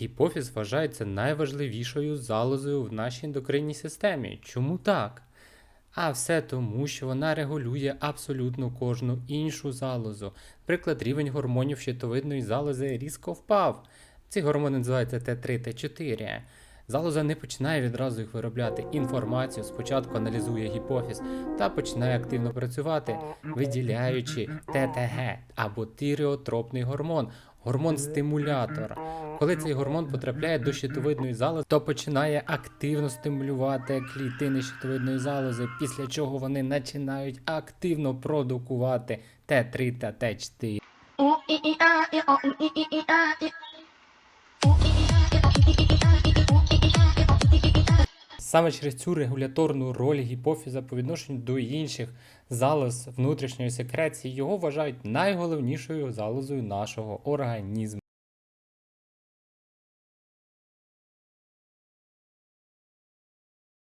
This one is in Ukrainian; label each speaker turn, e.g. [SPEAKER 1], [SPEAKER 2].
[SPEAKER 1] Гіпофіз вважається найважливішою залозою в нашій ендокринній системі. Чому так? А все тому, що вона регулює абсолютно кожну іншу залозу. Приклад, рівень гормонів щитовидної залози різко впав. Ці гормони називаються Т3, Т4. Залоза не починає відразу їх виробляти. Інформацію спочатку аналізує гіпофіз та починає активно працювати, виділяючи ТТГ або тиреотропний гормон, гормон-стимулятор. Коли цей гормон потрапляє до щитовидної залози, то починає активно стимулювати клітини щитовидної залози, після чого вони починають активно продукувати Т3 та Т4. Саме через цю регуляторну роль гіпофіза по відношенню до інших залоз внутрішньої секреції його вважають найголовнішою залозою нашого організму.